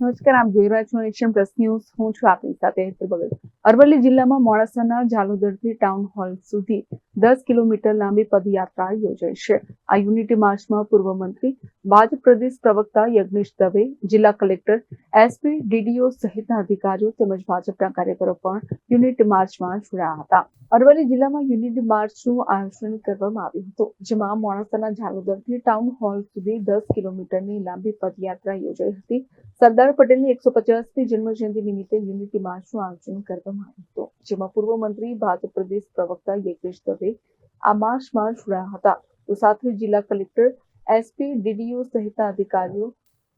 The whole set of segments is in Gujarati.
નમસ્કાર, આપ જોઈ રહ્યા છો નેશન પ્લસ ન્યૂઝ. હું છું આપની સાથે હેતર ભગત. અરવલ્લી જિલ્લામાં મોડાસાના જાલોદરથી ટાઉન હોલ સુધી દસ કિલોમીટર લાંબી પદયાત્રા યોજાઈ છે. આ યુનિટી માર્ચમાં પૂર્વ મંત્રી ભાજપ પ્રદેશ પ્રવક્તા યજ્ઞેશ દવે, જિલ્લા કલેક્ટર, એસપી, ડીડીઓ સહિતના અધિકારીઓ તેમજ ભાજપના કાર્યકરો પણ યુનિટી માર્ચમાં જોડાયા હતા. અરવલ્લી જિલ્લામાં યુનિટી માર્ચનું આયોજન કરવામાં આવ્યું હતું, જેમાં મોડાસાના જાલોદરથી ટાઉન હોલ સુધી દસ કિલોમીટરની લાંબી પદયાત્રા યોજાઈ હતી. સરદાર પટેલની એકસો પચાસમી જન્મજયંતિ નિમિત્તે યુનિટી માર્ચનું આયોજન કરવામાં આવ્યું હતું? જેમાં પૂર્વ મંત્રી, ભાજપ પ્રદેશ પ્રવક્તા યજ્ઞેશ દવે આ માર્ચમાં જોડાયા હતા. તો સાથે જિલ્લા કલેક્ટર, એસપી, ડીડીઓ સહિતના અધિકારીઓ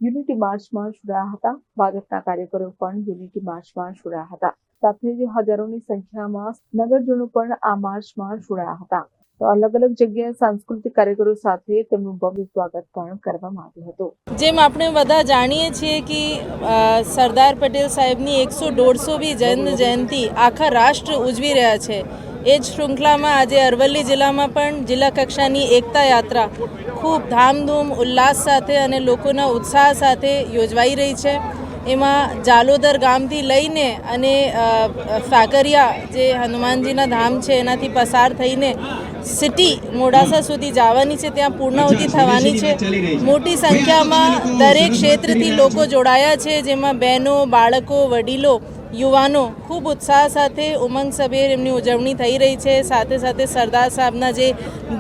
યુનિટી માર્ચમાં જોડાયા હતા. ભાજપના કાર્યકરો પણ યુનિટી માર્ચમાં જોડાયા હતા. સાથે જ હજારોની સંખ્યામાં નગરજનો પણ આ માર્ચમાં જોડાયા હતા. તો અલગ અલગ જગ્યાએ સાંસ્કૃતિક કાર્યકરો સાથે તેમનું ભવ્ય સ્વાગત પણ કરવામાં આવ્યું હતું. જેમ આપણે બધા જાણીએ છીએ કે સરદાર પટેલ સાહેબની એકસો દોઢસોમી જન્મ જયંતિ આખા રાષ્ટ્ર ઉજવી રહ્યા છે. એ જ શૃંખલામાં આજે અરવલ્લી જિલ્લામાં પણ જિલ્લા કક્ષાની એકતા યાત્રા ખૂબ ધામધૂમ, ઉલ્લાસ સાથે અને લોકોના ઉત્સાહ સાથે યોજવાઈ રહી છે. એમાં જાલોદર ગામથી લઈને અને ફાકરિયા જે હનુમાનજીના ધામ છે, એનાથી પસાર થઈને સિટી મોડાસા સુધી જવાની છે ત્યાં પૂર્ણાહુતિ થવાની છે. મોટી સંખ્યામાં દરેક ક્ષેત્રથી લોકો જોડાયા છે જેમાં બહેનો બાળકો વડીલો યુવાનો ખૂબ ઉત્સાહ સાથે ઉમંગ સભેર એમની ઉજવણી થઈ રહી છે. સાથે સાથે સરદાર સાહેબના જે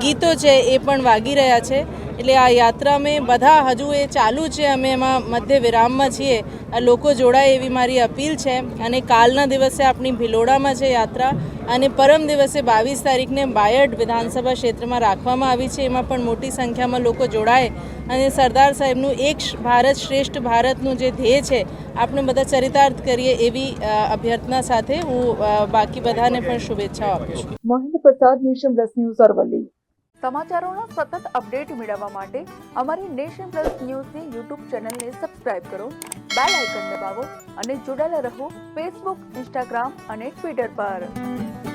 ગીતો છે એ પણ વાગી રહ્યા છે. એટલે આ યાત્રા મેં બધા હજુ એ ચાલુ છે. અમે એમાં મધ્ય વિરામમાં છીએ. આ લોકો જોડાય એવી મારી અપીલ છે. અને કાલના દિવસે આપણી ભિલોડામાં છે યાત્રા. અને પરમ દિવસે બાવીસ તારીખને બાયડ વિધાનસભા ક્ષેત્રમાં રાખવામાં આવી છે. એમાં પણ મોટી સંખ્યામાં લોકો જોડાય. અને સરદાર સાહેબનું એક ભારત શ્રેષ્ઠ ભારતનું જે ધ્યેય છે, આપણે બધા ચરિતાર્થ કરીએ એવી અભ્યર્થના સાથે હું બાકી બધાને પણ શુભેચ્છાઓ આપું છું. મહેન્દ્ર પ્રસાદ નેશન પ્લસ ન્યૂઝ અરવલ્લી. સમાચારોના સતત અપડેટ મેળવવા માટે અમારી નેશન પ્લસ ન્યૂઝની યુટ્યુબ ચેનલને સબસ્ક્રાઇબ કરો બેલ આઇકન દબાવો અને જોડાયેલા રહો ફેસબુક ઇન્સ્ટાગ્રામ અને ટ્વિટર પર.